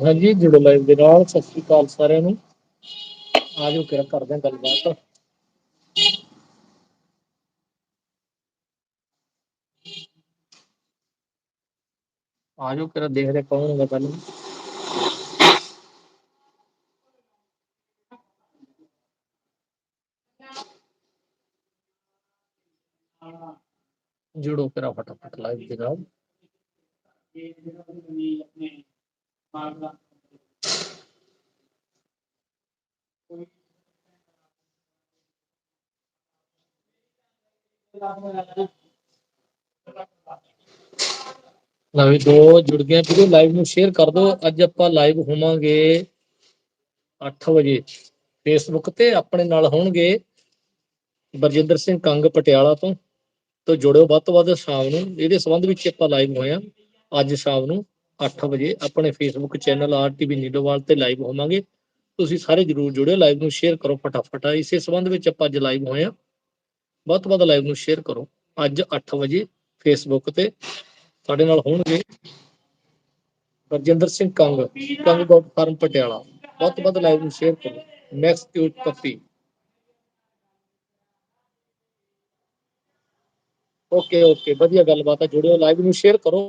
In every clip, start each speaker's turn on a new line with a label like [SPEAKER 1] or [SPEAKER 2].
[SPEAKER 1] ਹਾਂਜੀ, ਜੁੜੋ ਲਾਈਵ ਦੇ ਨਾਲ, ਸਤਿ ਸ੍ਰੀ ਅਕਾਲ ਸਾਰਿਆਂ ਨੂੰ। ਆਜੋ ਕਿਰਾ ਕਰਦੇ ਹਾਂ ਗੱਲਬਾਤ। ਆਜੋ ਕਿਰਾ ਦੇਖਦੇ ਕੌਣ ਹੁੰਦਾ ਪਹਿਲਾਂ। ਜੁੜੋ ਕਿਰਾ ਫਟਾਫਟ ਲਾਈਵ ਦੇ ਨਾਲ। ਲਓ ਦੋ ਜੁੜ ਗਏ ਵੀਡੀਓ ਲਾਈਵ ਨੂੰ ਸ਼ੇਅਰ ਕਰ ਦਿਓ। ਅੱਜ ਆਪਾਂ ਲਾਈਵ ਹੋਵਾਂਗੇ 8 ਵਜੇ। ਫੇਸਬੁੱਕ ਤੇ ਆਪਣੇ ਨਾਲ ਹੋਣਗੇ ਬਰਜਿੰਦਰ ਸਿੰਘ ਕੰਗ ਪਟਿਆਲਾ ਤੋਂ। ਤੋਂ ਜੁੜਿਓ ਵੱਧ ਤੋਂ ਵੱਧ ਸ਼ਾਮ ਨੂੰ। ਇਹਦੇ ਸੰਬੰਧ ਵਿੱਚ ਆਪਾਂ ਲਾਈਵ ਹੋਏ ਆ, ਅੱਜ ਸ਼ਾਮ ਨੂੰ। 8 ਵਜੇ ਆਪਣੇ ਫੇਸਬੁੱਕ ਚੈਨਲ ਆਰਟੀਵੀ ਨੀਲੋਵਾਲ ਤੇ ਲਾਈਵ ਹੋਵਾਂਗੇ। ਤੁਸੀਂ ਸਾਰੇ ਜਰੂਰ ਜੁੜਿਓ ਲਾਈਵ ਨੂੰ ਸ਼ੇਅਰ ਕਰੋ ਫਟਾਫਟ। ਇਸੇ ਸੰਬੰਧ ਵਿੱਚ ਆਪਾਂ ਅੱਜ ਲਾਈਵ ਹੋਏ ਆ ਵੱਧ ਤੋਂ ਲਾਈਵ ਨੂੰ ਸ਼ੇਅਰ ਕਰੋ। ਅੱਜ 8 ਵਜੇ ਫੇਸਬੁੱਕ ਤੇ ਸਾਡੇ ਨਾਲ ਹੋਣਗੇ ਰਜਿੰਦਰ ਸਿੰਘ ਕੰਗ ਕੰਗ ਗੋਟ ਫਾਰਮ ਪਟਿਆਲਾ। ਬਹੁਤ ਤੋਂ ਵੱਧ ਲਾਈਵ ਨੂੰ ਸ਼ੇਅਰ ਕਰੋ। Next cute puppy okay okay ਵਧੀਆ ਗੱਲਬਾਤ ਹੈ। ਜੁੜਿਓ ਲਾਈਵ ਨੂੰ ਸ਼ੇਅਰ ਕਰੋ।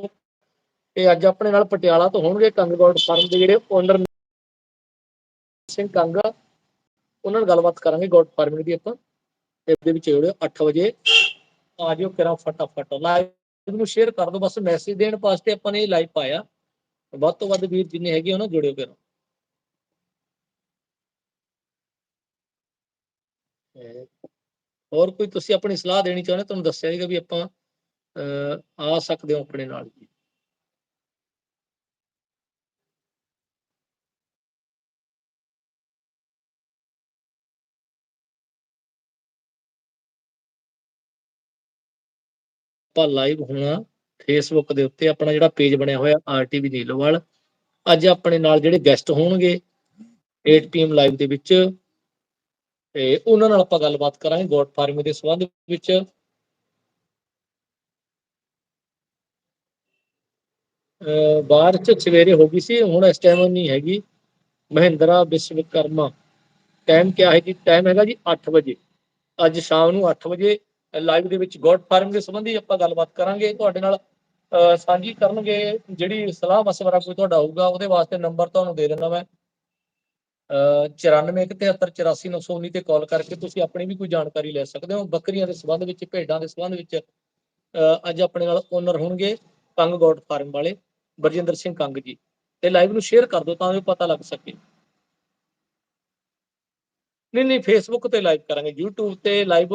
[SPEAKER 1] ਤੇ ਅੱਜ ਆਪਣੇ ਨਾਲ ਪਟਿਆਲਾ ਤੋਂ ਹੋਣਗੇ ਕੰਗ ਗੋਡ ਫਾਰਮ ਦੇ ਜਿਹੜੇ ਓਨਰ ਸਿੰਘ ਕੰਗ ਉਹਨਾਂ ਨਾਲ ਗੱਲਬਾਤ ਕਰਾਂਗੇ ਗੋਟ ਫਾਰਮਿੰਗ ਦੀ ਆਪਾਂ। ਦੇ ਵਿੱਚ ਜੁੜਿਓ 8 ਵਜੇ। ਆ ਜਿਓ ਕਰਾਂ ਫਟਾਫਟ। ਲਾਈਵ ਨੂੰ ਸ਼ੇਅਰ ਕਰ ਦਿਓ ਬਸ ਮੈਸੇਜ ਦੇਣ ਵਾਸਤੇ ਆਪਾਂ ਨੇ ਇਹ ਲਾਈਵ ਪਾਇਆ। ਵੱਧ ਤੋਂ ਵੱਧ ਵੀਰ ਜਿੰਨੇ ਹੈਗੇ ਉਹਨਾਂ ਜੁੜਿਓ ਕਰੋ ਹੋਰ ਕੋਈ ਤੁਸੀਂ ਆਪਣੀ ਸਲਾਹ ਦੇਣੀ ਚਾਹੁੰਦੇ ਤੁਹਾਨੂੰ ਦੱਸਿਆ ਸੀਗਾ ਵੀ ਆਪਾਂ ਅਹ, ਆ ਸਕਦੇ ਹੋ ਆਪਣੇ ਨਾਲ। ਜੀ ਆਪਾਂ ਲਾਈਵ ਹੋਣਾ ਫੇਸਬੁੱਕ ਦੇ ਉੱਤੇ, ਆਪਣਾ ਜਿਹੜਾ ਪੇਜ ਬਣਿਆ ਹੋਇਆ ਆਰਟੀਵੀ ਨੀਲੋਵਾਲ। ਅੱਜ ਆਪਣੇ ਨਾਲ ਜਿਹੜੇ ਗੈਸਟ ਹੋਣਗੇ 8 ਪੀਐਮ ਲਾਈਵ ਦੇ ਵਿੱਚ, ਤੇ ਉਹਨਾਂ ਨਾਲ ਆਪਾਂ ਗੱਲਬਾਤ ਕਰਾਂਗੇ ਗੋਟ ਫਾਰਮਿੰਗ ਦੇ ਸੰਬੰਧ ਵਿੱਚ। ਬਾਹਰ ਚ ਸਵੇਰੇ ਹੋ ਗਈ ਸੀ, ਹੁਣ ਇਸ ਟਾਈਮ ਨਹੀਂ ਹੈਗੀ। ਮਹਿੰਦਰਾ ਵਿਸ਼ਵਕਰਮਾ। ਟਾਈਮ ਕਿਆ ਹੈ ਜੀ? ਟਾਈਮ ਹੈਗਾ ਜੀ 8 ਵਜੇ। ਅੱਜ ਸ਼ਾਮ ਨੂੰ 8 ਵਜੇ ਲਾਈਵ ਦੇ ਵਿੱਚ ਗੋਡ ਫਾਰਮ ਦੇ ਸੰਬੰਧੀ ਆਪਾਂ ਗੱਲਬਾਤ ਕਰਾਂਗੇ। ਤੁਹਾਡੇ ਨਾਲ ਸਾਂਝੀ ਕਰਨਗੇ ਜਿਹੜੀ ਸਲਾਹ ਮਸ਼ਵਰਾ ਕੋਈ ਤੁਹਾਡਾ ਹੋਊਗਾ, ਉਹਦੇ ਵਾਸਤੇ ਨੰਬਰ ਤੁਹਾਨੂੰ ਦੇ ਦਿੰਦਾ ਮੈਂ। ਅਹ 9417844919 ਤੇ ਕਾਲ ਕਰਕੇ ਤੁਸੀਂ ਆਪਣੀ ਵੀ ਕੋਈ ਜਾਣਕਾਰੀ ਲੈ ਸਕਦੇ ਹੋ। ਬੱਕਰੀਆਂ ਦੇ ਸੰਬੰਧ ਵਿੱਚ, ਭੇਡਾਂ ਦੇ ਸੰਬੰਧ ਵਿੱਚ, ਅਹ, ਅੱਜ ਆਪਣੇ ਨਾਲ ਓਨਰ ਹੋਣਗੇ ਕੰਗ ਗੋਡ ਫਾਰਮ ਵਾਲੇ, ਬਰਜਿੰਦਰ ਸਿੰਘ ਕੰਗ ਜੀ। ਤੇ ਲਾਈਵ ਨੂੰ ਸ਼ੇਅਰ ਕਰ ਦਿਓ ਤਾਂ ਜੋ ਪਤਾ ਲੱਗ ਸਕੇ। ਨਹੀਂ ਨਹੀਂ ਫੇਸਬੁੱਕ ਤੇ ਲਾਈਵ ਕਰਾਂਗੇ, YouTube ਤੇ ਲਾਈਵ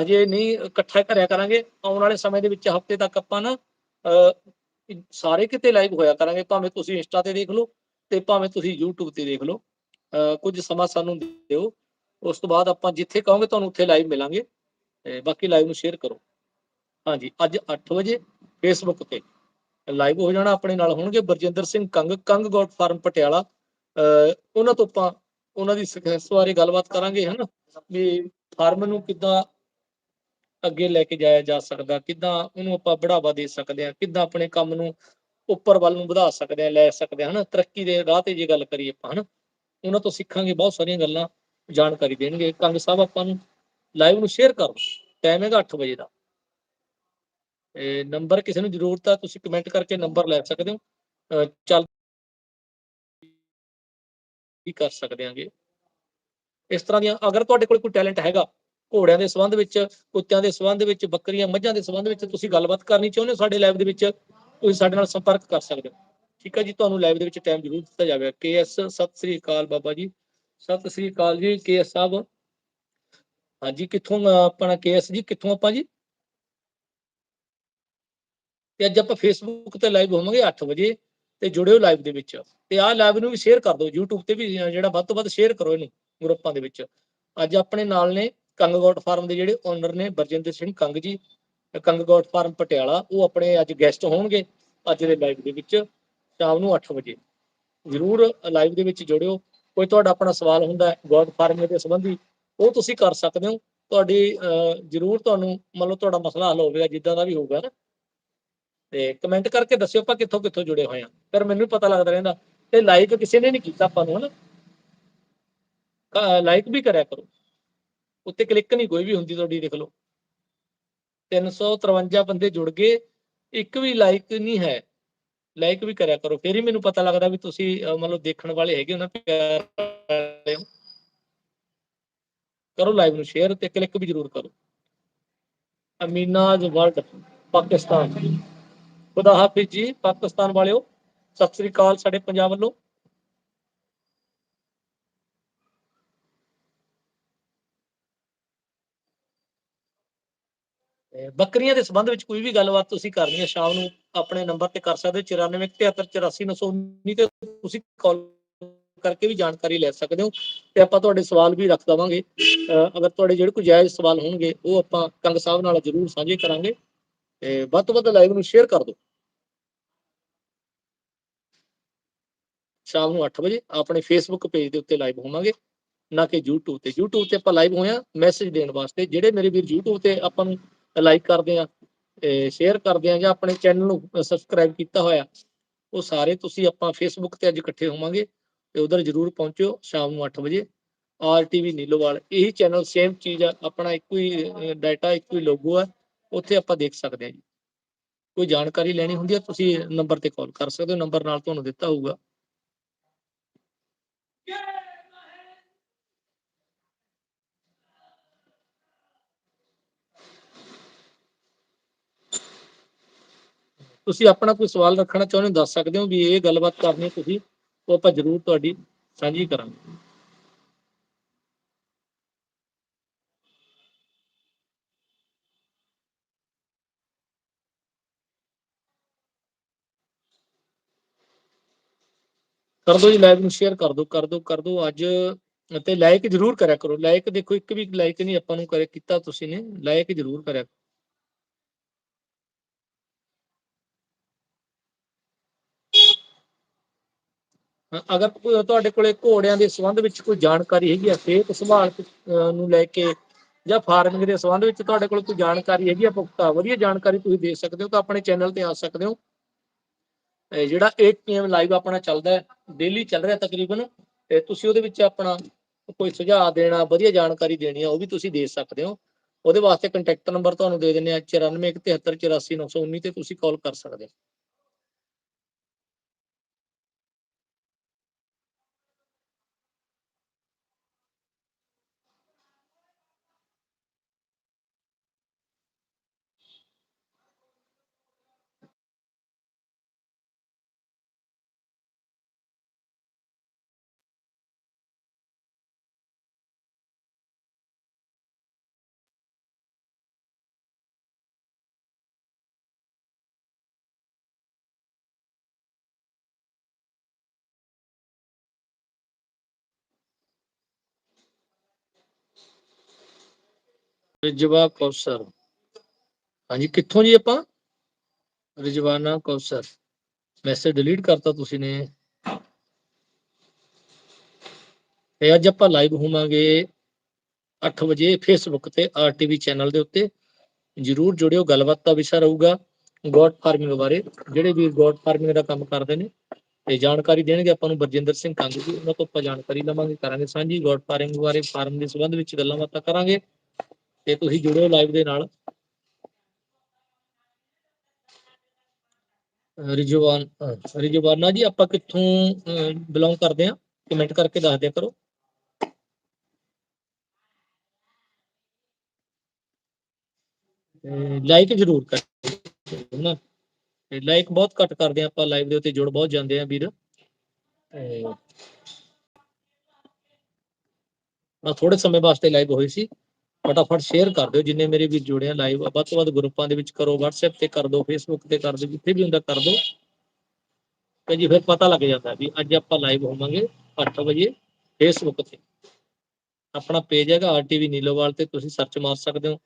[SPEAKER 1] ਹਜੇ ਨਹੀਂ ਇਕੱਠਾ ਕਰਿਆ ਕਰਾਂਗੇ। ਆਉਣ ਵਾਲੇ ਸਮੇਂ ਦੇ ਵਿੱਚ ਹਫ਼ਤੇ ਤੱਕ ਆਪਾਂ ਨਾ ਸਾਰੇ ਕਿਤੇ ਲਾਈਵ ਹੋਇਆ ਕਰਾਂਗੇ। ਭਾਵੇਂ ਤੁਸੀਂ ਇੰਸਟਾ ਤੇ ਦੇਖ ਲਓ ਤੇ ਭਾਵੇਂ ਤੁਸੀਂ YouTube ਤੇ ਦੇਖ ਲਓ। ਅਹ, ਕੁਝ ਸਮਾਂ ਸਾਨੂੰ ਦਿਓ। ਉਸ ਤੋਂ ਬਾਅਦ ਆਪਾਂ ਜਿੱਥੇ ਕਹੋਗੇ ਤੁਹਾਨੂੰ ਉੱਥੇ ਲਾਈਵ ਮਿਲਾਂਗੇ। ਤੇ ਬਾਕੀ ਲਾਈਵ ਨੂੰ ਸ਼ੇਅਰ ਕਰੋ। ਹਾਂਜੀ ਅੱਜ 8 ਵਜੇ ਫੇਸਬੁੱਕ ਤੇ ਲਾਈਵ ਹੋ ਜਾਣਾ ਆਪਣੇ ਨਾਲ ਹੋਣਗੇ ਬਰਜਿੰਦਰ ਸਿੰਘ ਕੰਗ ਕੰਗ ਗੋਟ ਫਾਰਮ ਪਟਿਆਲਾ। ਅਹ, ਉਹਨਾਂ ਤੋਂ ਆਪਾਂ ਉਹਨਾਂ ਦੀ ਸਕਸੈਸ ਬਾਰੇ ਗੱਲਬਾਤ ਕਰਾਂਗੇ ਹਨਾ? ਵੀ ਫਾਰਮ ਨੂੰ ਕਿੱਦਾਂ ਅੱਗੇ ਲੈ ਕੇ ਜਾਇਆ ਜਾ ਸਕਦਾ, ਕਿੱਦਾਂ ਉਹਨੂੰ ਆਪਾਂ ਬੜਾਵਾ ਦੇ ਸਕਦੇ ਹਾਂ, ਕਿੱਦਾਂ ਆਪਣੇ ਕੰਮ ਨੂੰ ਉੱਪਰ ਵੱਲ ਨੂੰ ਵਧਾ ਸਕਦੇ ਹਾਂ, ਲੈ ਸਕਦੇ ਹਾਂ, ਹਨਾ? ਤਰੱਕੀ ਦੇ ਰਾਹ ਤੇ ਜੇ ਗੱਲ ਕਰੀਏ ਆਪਾਂ, ਹਨਾ? ਉਹਨਾਂ ਤੋਂ ਸਿੱਖਾਂਗੇ, ਬਹੁਤ ਸਾਰੀਆਂ ਗੱਲਾਂ ਜਾਣਕਾਰੀ ਦੇਣਗੇ। ਕੰਗ ਸਾਹਿਬ, ਆਪਾਂ ਨੂੰ ਲਾਈਵ ਨੂੰ ਸ਼ੇਅਰ ਕਰੋ। ਟਾਈਮ ਹੈਗਾ 8 ਵਜੇ ਦਾ। ਤੇ ਨੰਬਰ ਕਿਸੇ ਨੂੰ ਜ਼ਰੂਰਤ ਆ, ਤੁਸੀਂ ਕਮੈਂਟ ਕਰਕੇ ਨੰਬਰ ਲੈ ਸਕਦੇ ਹੋ। ਅਹ ਚੱਲ ਵੀ ਕਰ ਸਕਦੇ ਆਂਗੇ ਇਸ ਤਰ੍ਹਾਂ ਦੀਆਂ ਅਗਰ ਤੁਹਾਡੇ ਕੋਲ ਕੋਈ ਟੈਲੈਂਟ ਹੈਗਾ ਘੋੜਿਆਂ ਦੇ ਸੰਬੰਧ ਵਿੱਚ, ਕੁੱਤਿਆਂ ਦੇ ਸੰਬੰਧ ਵਿੱਚ, ਬੱਕਰੀਆਂ, ਮੱਝਾਂ ਦੇ ਸੰਬੰਧ ਵਿੱਚ ਤੁਸੀਂ ਗੱਲਬਾਤ ਕਰਨੀ ਚਾਹੁੰਦੇ ਹੋ ਸਾਡੇ ਲਾਈਵ ਦੇ ਵਿੱਚ, ਤੁਸੀਂ ਸਾਡੇ ਨਾਲ ਸੰਪਰਕ ਕਰ ਸਕਦੇ ਹੋ। ਠੀਕ ਹੈ ਜੀ, ਤੁਹਾਨੂੰ ਲਾਈਵ ਦੇ ਵਿੱਚ ਟਾਈਮ ਜ਼ਰੂਰ ਦਿੱਤਾ ਜਾਵੇਗਾ। ਕੇਐਸ ਸਤਿ ਸ੍ਰੀ ਅਕਾਲ ਬਾਬਾ ਜੀ। ਸਤਿ ਸ੍ਰੀ ਅਕਾਲ ਜੀ ਕੇਐਸ ਸਾਹਿਬ। ਹਾਂਜੀ, ਕਿੱਥੋਂ ਆਪਣਾ ਕੇਐਸ ਜੀ, ਕਿੱਥੋਂ ਆਪਾਂ ਜੀ? ਤੇ ਅੱਜ ਆਪਾਂ ਫੇਸਬੁੱਕ ਤੇ ਲਾਈਵ ਹੋਵਾਂਗੇ 8 ਵਜੇ ਤੇ ਜੁੜਿਓ ਲਾਈਵ ਦੇ ਵਿੱਚ। ਤੇ ਆਹ ਲਾਈਵ ਨੂੰ ਵੀ ਸ਼ੇਅਰ ਕਰ ਦਿਓ, YouTube ਤੇ ਵੀ ਜਿਹੜਾ ਵੱਧ ਤੋਂ ਵੱਧ ਸ਼ੇਅਰ ਕਰੋ ਇਹਨੂੰ ਗਰੁੱਪਾਂ ਦੇ ਵਿੱਚ। ਅੱਜ ਆਪਣੇ ਨਾਲ ਨੇ ਕੰਗਗੋਟ ਫਾਰਮ ਦੇ ਜਿਹੜੇ ਓਨਰ ਨੇ ਬਰਜਿੰਦਰ ਸਿੰਘ ਕੰਗ ਜੀ ਕੰਗਗੋਟ ਫਾਰਮ ਪਟਿਆਲਾ ਉਹ ਆਪਣੇ ਅੱਜ ਗੈਸਟ ਹੋਣਗੇ ਅੱਜ ਦੇ ਲਾਈਵ ਦੇ ਵਿੱਚ ਸ਼ਾਮ ਨੂੰ 8 ਵਜੇ। ਜ਼ਰੂਰ ਲਾਈਵ ਦੇ ਵਿੱਚ ਜੁੜਿਓ। ਕੋਈ ਤੁਹਾਡਾ ਆਪਣਾ ਸਵਾਲ ਹੁੰਦਾ ਗੋਟ ਫਾਰਮਿੰਗ ਦੇ ਸੰਬੰਧੀ ਉਹ ਤੁਸੀਂ ਕਰ ਸਕਦੇ ਹੋ। ਤੁਹਾਡੀ ਅਹ, ਜ਼ਰੂਰ ਤੁਹਾਨੂੰ ਮਤਲਬ ਤੁਹਾਡਾ ਮਸਲਾ ਹੱਲ ਹੋਵੇਗਾ ਜਿੱਦਾਂ ਦਾ ਵੀ ਹੋਊਗਾ ਨਾ। ਤੇ ਕਮੈਂਟ ਕਰਕੇ ਦੱਸਿਓ ਆਪਾਂ ਕਿੱਥੋਂ ਕਿੱਥੋਂ ਜੁੜੇ ਹੋਏ ਆ ਫਿਰ ਮੈਨੂੰ ਵੀ ਪਤਾ ਲੱਗਦਾ ਰਹਿੰਦਾ। ਤੇ ਲਾਈਕ ਕਿਸੇ ਨੇ ਨਹੀਂ ਕੀਤਾ ਆਪਾਂ ਨੂੰ ਹਨਾ? ਲਾਈਕ ਵੀ ਕਰਿਆ ਕਰੋ। ਉੱਤੇ ਕਲਿੱਕ ਨਹੀਂ ਕੋਈ ਵੀ ਹੁੰਦੀ ਤੁਹਾਡੀ, ਦੇਖ ਲਓ। 353 ਬੰਦੇ ਜੁੜ ਗਏ, ਇੱਕ ਵੀ ਲਾਈਕ ਨਹੀਂ ਹੈ। ਲਾਈਕ ਵੀ ਕਰਿਆ ਕਰੋ, ਫਿਰ ਹੀ ਮੈਨੂੰ ਪਤਾ ਲੱਗਦਾ ਵੀ ਤੁਸੀਂ ਮਤਲਬ ਦੇਖਣ ਵਾਲੇ ਹੈਗੇ ਹੋ ਨਾ, ਪਿਆਰ ਵਾਲੇ ਹੋ। ਕਰੋ ਲਾਈਵ ਨੂੰ ਸ਼ੇਅਰ ਤੇ ਕਲਿੱਕ ਵੀ ਜ਼ਰੂਰ ਕਰੋ। ਅਮੀਨਾਜ਼ ਵਰਲਡ ਪਾਕਿਸਤਾਨ। ਖੁਦਾ ਹਾਫਿਜ਼ ਜੀ, ਪਾਕਿਸਤਾਨ ਵਾਲਿਓ, ਸਤਿ ਸ੍ਰੀ ਅਕਾਲ ਸਾਡੇ ਪੰਜਾਬ ਵੱਲੋਂ। ਬੱਕਰੀਆਂ ਦੇ ਸੰਬੰਧ ਵਿੱਚ ਕੋਈ ਵੀ ਗੱਲਬਾਤ ਤੁਸੀਂ ਕਰਨੀ ਹੈ ਸ਼ਾਮ ਨੂੰ ਆਪਣੇ ਨੰਬਰ ਤੇ ਕਰ ਸਕਦੇ ਹੋ 9473844919 ਤੇ ਤੁਸੀਂ ਕਾਲ ਕਰਕੇ ਵੀ ਜਾਣਕਾਰੀ ਲੈ ਸਕਦੇ ਹੋ ਤੇ ਆਪਾਂ ਤੁਹਾਡੇ ਸਵਾਲ ਵੀ ਰੱਖ ਦਵਾਂਗੇ। ਅਗਰ ਤੁਹਾਡੇ ਜਿਹੜੇ ਕੋਈ ਜਾਇਜ਼ ਸਵਾਲ ਹੋਣਗੇ, ਉਹ ਆਪਾਂ ਕੰਗ ਸਾਹਿਬ ਨਾਲ ਜ਼ਰੂਰ ਸਾਂਝੇ ਕਰਾਂਗੇ ਤੇ ਵੱਧ ਤੋਂ ਵੱਧ ਲਾਈਵ ਨੂੰ ਸ਼ੇਅਰ ਕਰ ਦਿਓ। ਸ਼ਾਮ ਨੂੰ 8 ਵਜੇ ਆਪਣੇ ਫੇਸਬੁੱਕ ਪੇਜ ਦੇ ਉੱਤੇ ਲਾਈਵ ਹੋਵਾਂਗੇ, ਨਾ ਕਿ YouTube ਤੇ। YouTube ਤੇ ਆਪਾਂ ਲਾਈਵ ਹੋਇਆ ਮੈਸੇਜ ਦੇਣ ਵਾਸਤੇ, ਜਿਹੜੇ ਮੇਰੇ ਵੀਰ YouTube ਤੇ ਆਪਾਂ ਨੂੰ ਲਾਈਕ ਕਰਦੇ ਆ ਤੇ ਸ਼ੇਅਰ ਕਰਦੇ ਆ ਜਾਂ ਆਪਣੇ ਚੈਨਲ ਨੂੰ ਸਬਸਕ੍ਰਾਈਬ ਕੀਤਾ ਹੋਇਆ, ਉਹ ਸਾਰੇ ਤੁਸੀਂ ਆਪਾਂ ਫੇਸਬੁੱਕ ਤੇ ਅੱਜ ਇਕੱਠੇ ਹੋਵਾਂਗੇ ਤੇ ਉਧਰ ਜਰੂਰ ਪਹੁੰਚਿਓ ਸ਼ਾਮ ਨੂੰ 8 ਵਜੇ। ਆਰਟੀਵੀ ਨੀਲੋਵਾਲ, ਇਹੀ ਚੈਨਲ ਸੇਮ ਚੀਜ਼ ਆ, ਆਪਣਾ ਇੱਕੋ ਹੀ ਡਾਟਾ ਇੱਕੋ ਹੀ ਲੋਗੋ ਆ, ਉੱਥੇ ਆਪਾਂ ਦੇਖ ਸਕਦੇ ਹਾਂ ਜੀ। ਕੋਈ ਜਾਣਕਾਰੀ ਲੈਣੀ ਹੁੰਦੀ ਹੈ ਤੁਸੀਂ ਨੰਬਰ ਤੇ ਕਾਲ ਕਰ ਸਕਦੇ ਹੋ, ਨੰਬਰ ਨਾਲ ਤੁਹਾਨੂੰ ਦਿੱਤਾ ਹੋਊਗਾ। ਤੁਸੀਂ ਆਪਣਾ ਕੋਈ ਸਵਾਲ ਰੱਖਣਾ ਚਾਹੁੰਦੇ ਹੋ, ਦੱਸ ਸਕਦੇ ਹੋ ਵੀ ਇਹ ਗੱਲਬਾਤ ਕਰਨੀ ਤੁਸੀਂ, ਉਹ ਆਪਾਂ ਜ਼ਰੂਰ ਤੁਹਾਡੀ ਸਾਂਝੀ ਕਰਾਂਗੇ। ਕਰ ਦਿਓ ਜੀ, ਲਾਈਵ ਨੂੰ ਸ਼ੇਅਰ ਕਰ ਦਿਓ ਕਰ ਦਿਓ ਕਰ ਦਿਓ ਅੱਜ ਤੇ ਲਾਈਕ ਜ਼ਰੂਰ ਕਰਿਆ ਕਰੋ, ਲਾਈਕ ਦੇਖੋ, ਇੱਕ ਵੀ ਲਾਈਕ ਨਹੀਂ ਆਪਾਂ ਨੂੰ ਕਰਿਆ ਕੀਤਾ ਤੁਸੀਂ ਨੇ, ਲਾਈਕ ਜ਼ਰੂਰ ਕਰਿਆ ਅਗਰ ਕੋਈ ਤੁਹਾਡੇ ਕੋਲੇ ਘੋੜਿਆਂ ਦੇ ਸੰਬੰਧ ਵਿੱਚ ਕੋਈ ਜਾਣਕਾਰੀ ਹੈਗੀ ਆ, ਸਿਹਤ ਸੰਭਾਲ ਨੂੰ ਲੈ ਕੇ ਜਾਂ ਫਾਰਮਿੰਗ ਦੇ ਸੰਬੰਧ ਵਿੱਚ ਤੁਹਾਡੇ ਕੋਲ ਕੋਈ ਜਾਣਕਾਰੀ ਹੈਗੀ ਆ ਪੁਖਤਾ ਵਧੀਆ ਜਾਣਕਾਰੀ ਤੁਸੀਂ ਦੇ ਸਕਦੇ ਹੋ ਤਾਂ ਆਪਣੇ ਚੈਨਲ ਤੇ ਆ ਸਕਦੇ ਹੋ। ਜਿਹੜਾ 8 ਪੀਐਮ ਲਾਈਵ ਆਪਣਾ ਚੱਲਦਾ ਹੈ, ਡੇਲੀ ਚੱਲ ਰਿਹਾ ਤਕਰੀਬਨ, ਤੇ ਤੁਸੀਂ ਉਹਦੇ ਵਿੱਚ ਆਪਣਾ ਕੋਈ ਸੁਝਾਅ ਦੇਣਾ, ਵਧੀਆ ਜਾਣਕਾਰੀ ਦੇਣੀ ਆ, ਉਹ ਵੀ ਤੁਸੀਂ ਦੇ ਸਕਦੇ ਹੋ। ਉਹਦੇ ਵਾਸਤੇ ਕੰਟੈਕਟ ਨੰਬਰ ਤੁਹਾਨੂੰ ਦੇ ਦਿੰਦੇ ਆ 9417784919 ਤੇ ਤੁਸੀਂ ਕਾਲ ਕਰ ਸਕਦੇ ਹੋ। ਰਿਜਵਾ ਕੌਸਰ। ਹਾਂਜੀ, ਕਿੱਥੋਂ ਜੀ ਆਪਾਂ? ਰਿਜਵਾਨਾ ਕੌਸਰ। ਮੈਸੇਜ ਡਿਲੀਟ ਕਰਤਾ ਤੁਸੀਂ ਨੇ। ਤੇ ਅੱਜ ਆਪਾਂ ਲਾਈਵ ਹੋਵਾਂਗੇ 8 ਵਜੇ ਫੇਸਬੁੱਕ ਤੇ ਆਰਟੀਵੀ ਚੈਨਲ ਦੇ ਉੱਤੇ। ਜਰੂਰ ਜੁੜਿਓ, ਗੱਲਬਾਤ ਦਾ ਵਿਸ਼ਾ ਰਹੂਗਾ ਗੋਡ ਫਾਰਮਿੰਗ ਬਾਰੇ। ਜਿਹੜੇ ਵੀ ਗੋਡ ਫਾਰਮਿੰਗ ਦਾ ਕੰਮ ਕਰਦੇ ਨੇ ਤੇ ਜਾਣਕਾਰੀ ਦੇਣਗੇ ਆਪਾਂ ਨੂੰ ਬਰਜਿੰਦਰ ਸਿੰਘ ਕੰਗ ਜੀ। ਉਹਨਾਂ ਤੋਂ ਆਪਾਂ ਜਾਣਕਾਰੀ ਲਵਾਂਗੇ, ਕਰਾਂਗੇ ਸਾਂਝੀ। ਗੋਡ ਫਾਰਮਿੰਗ ਬਾਰੇ, ਫਾਰਮ ਦੇ ਸੰਬੰਧ ਵਿੱਚ ਗੱਲਾਂ ਬਾਤਾਂ ਕਰਾਂਗੇ। ਤੇ ਤੁਸੀਂ ਜੁੜਿਓ ਲਾਈਵ ਦੇ ਨਾਲ। ਅਹ ਰਿਜਵਾਨ ਰਿਜਵਾਨਾ ਜੀ, ਆਪਾਂ ਕਿੱਥੋਂ ਬਿਲੋਂਗ ਕਰਦੇ ਆ ਕਮੈਂਟ ਕਰਕੇ ਦੱਸ ਦਿਆ ਕਰੋ। ਲਾਈਕ ਜ਼ਰੂਰ ਕਰ ਨਾ। ਲਾਈਕ ਬਹੁਤ ਘੱਟ ਕਰਦੇ ਆ ਆਪਾਂ ਲਾਈਵ ਦੇ ਉੱਤੇ, ਜੁੜ ਬਹੁਤ ਜਾਂਦੇ ਆ ਵੀਰ। ਤੇ ਥੋੜੇ ਸਮੇਂ ਵਾਸਤੇ ਲਾਈਵ ਹੋਈ ਸੀ। ਫਟਾਫਟ ਸ਼ੇਅਰ ਕਰ ਦਿਓ, ਜਿੰਨੇ ਮੇਰੇ ਵੀ ਜੁੜੇ ਆ ਲਾਈਵ ਵੱਧ ਤੋਂ ਵੱਧ ਗਰੁੱਪਾਂ ਦੇ ਵਿੱਚ ਕਰੋ, WhatsApp ਤੇ ਕਰ ਦਿਓ, Facebook ਤੇ ਕਰ ਦਿਓ, ਜਿੱਥੇ ਵੀ ਹੁੰਦਾ ਕਰ ਦਿਓ। ਤੇ ਜੀ ਫਿਰ ਪਤਾ ਲੱਗ ਜਾਂਦਾ ਵੀ ਅੱਜ ਆਪਾਂ ਲਾਈਵ ਹੋਵਾਂਗੇ 8 ਵਜੇ Facebook ਤੇ। ਆਪਣਾ ਪੇਜ ਹੈਗਾ ਆਰਟੀਵੀ ਨੀਲੋਵਾਲ ਤੇ, ਤੁਸੀਂ ਸਰਚ ਮਾਰ ਸਕਦੇ ਹੋ।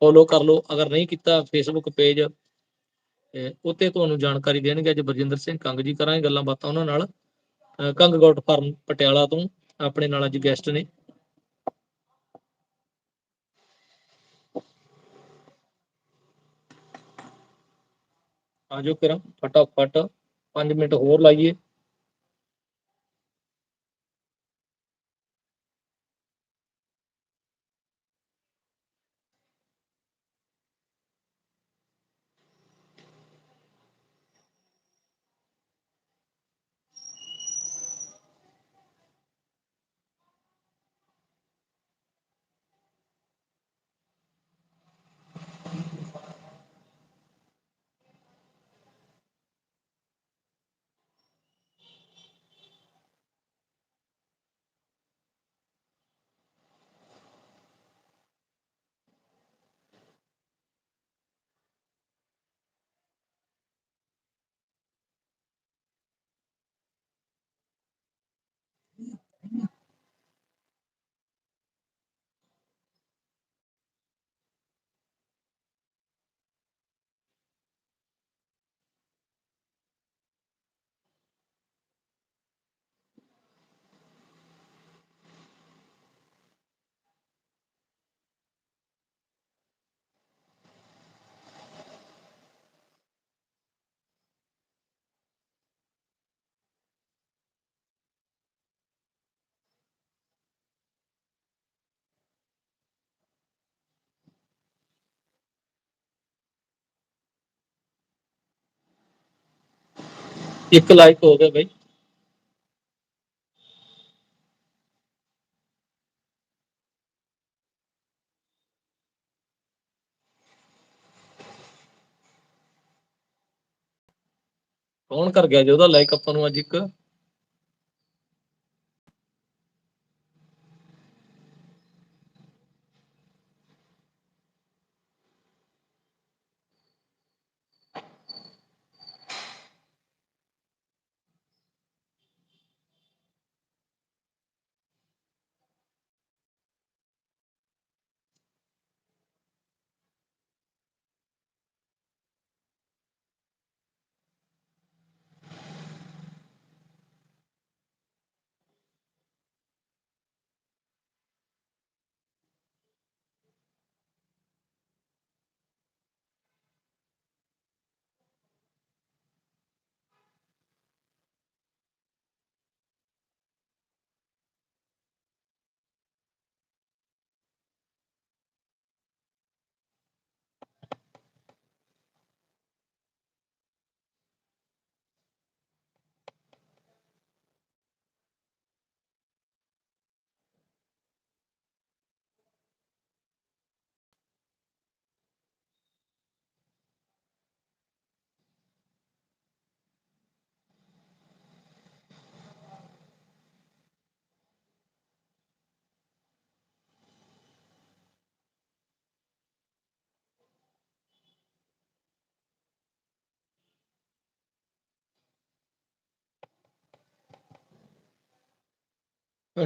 [SPEAKER 1] ਫੋਲੋ ਕਰ ਲਓ, ਅਗਰ ਨਹੀਂ ਕੀਤਾ Facebook ਪੇਜ ਉੱਤੇ ਤੁਹਾਨੂੰ ਜਾਣਕਾਰੀ ਦੇਣਗੇ ਅੱਜ ਬਰਜਿੰਦਰ ਸਿੰਘ ਕੰਗ ਜੀ ਕਰਾਂਗੇ ਗੱਲਾਂ ਬਾਤਾਂ ਉਹਨਾਂ ਨਾਲ। ਅਹ ਕੰਗ ਗੋਟ ਫਾਰਮ ਪਟਿਆਲਾ ਤੋਂ, ਆਪਣੇ ਨਾਲ ਅੱਜ ਗੈਸਟ ਨੇ। ਆ ਜਾਓ ਕਰਾਂ ਫਟਾਫਟ 5 ਮਿੰਟ ਹੋਰ ਲਾਈਏ। ਇੱਕ ਲਾਈਕ ਹੋ ਗਿਆ ਬਈ। ਕੌਣ ਕਰ ਗਿਆ ਜੀ? ਉਹਦਾ ਲਾਈਕ ਆਪਾਂ ਨੂੰ ਅੱਜ ਇੱਕ।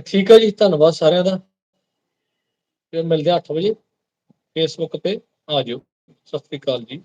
[SPEAKER 1] ਠੀਕ ਹੈ ਜੀ, ਧੰਨਵਾਦ ਸਾਰਿਆਂ ਦਾ। ਫਿਰ ਮਿਲਦੇ ਹਾਂ 8 ਵਜੇ ਫੇਸਬੁੱਕ ਤੇ। ਆ ਜਿਓ। ਸਤਿ ਸ੍ਰੀ ਅਕਾਲ ਜੀ।